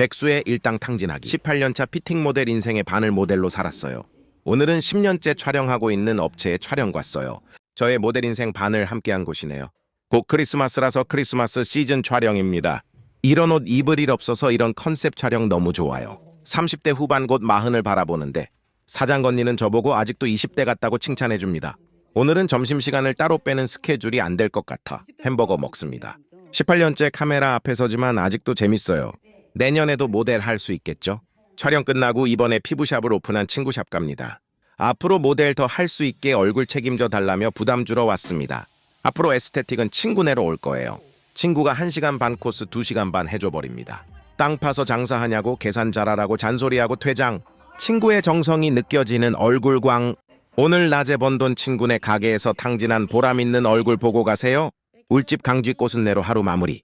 백수의 일당 탕진하기 18년차 피팅 모델 인생의 반을 모델로 살았어요. 오늘은 10년째 촬영하고 있는 업체에 촬영 갔어요. 저의 모델 인생 반을 함께한 곳이네요. 곧 크리스마스라서 크리스마스 시즌 촬영입니다. 이런 옷 입을 일 없어서 이런 컨셉 촬영 너무 좋아요. 30대 후반 곧 마흔을 바라보는데 사장 건니는 저보고 아직도 20대 같다고 칭찬해 줍니다. 오늘은 점심시간을 따로 빼는 스케줄이 안 될 것 같아 햄버거 먹습니다. 18년째 카메라 앞에 서지만 아직도 재밌어요. 내년에도 모델 할 수 있겠죠? 촬영 끝나고 이번에 피부샵을 오픈한 친구샵 갑니다. 앞으로 모델 더 할 수 있게 얼굴 책임져 달라며 부담 주러 왔습니다. 앞으로 에스테틱은 친구네로 올 거예요. 친구가 1시간 반 코스 2시간 반 해줘 버립니다. 땅 파서 장사하냐고 계산 잘하라고 잔소리하고 퇴장. 친구의 정성이 느껴지는 얼굴광. 오늘 낮에 번 돈 친구네 가게에서 탕진한 보람 있는 얼굴 보고 가세요. 울집 강쥐 꽃은내로 하루 마무리.